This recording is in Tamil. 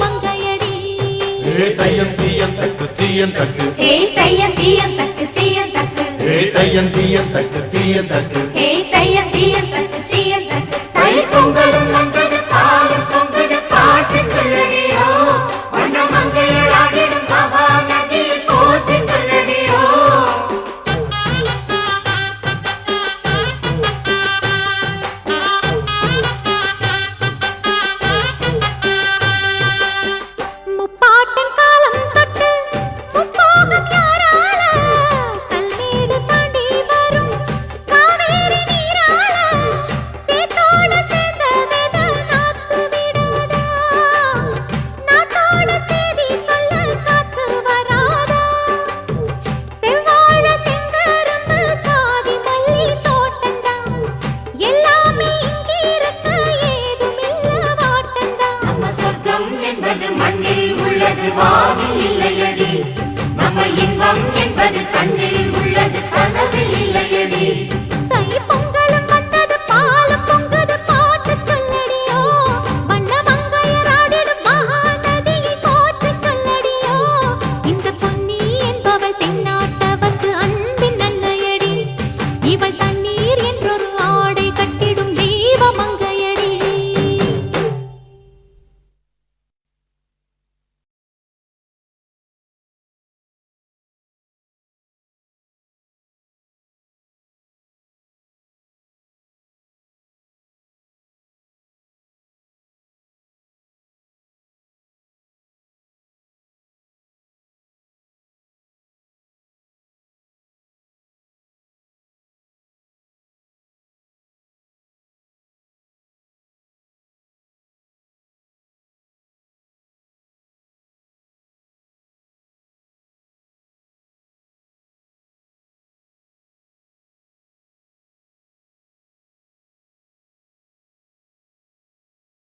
மங்கையடி. ஏ தையன் தீயன் தக்கு சீயன் தக்கு. ஏ தையன் தீயன் தக்கு தக்கு. தக்கு. வாழ்வாவி இல்லையடி. நம்ம இன்பம் என்பது கண்ணில்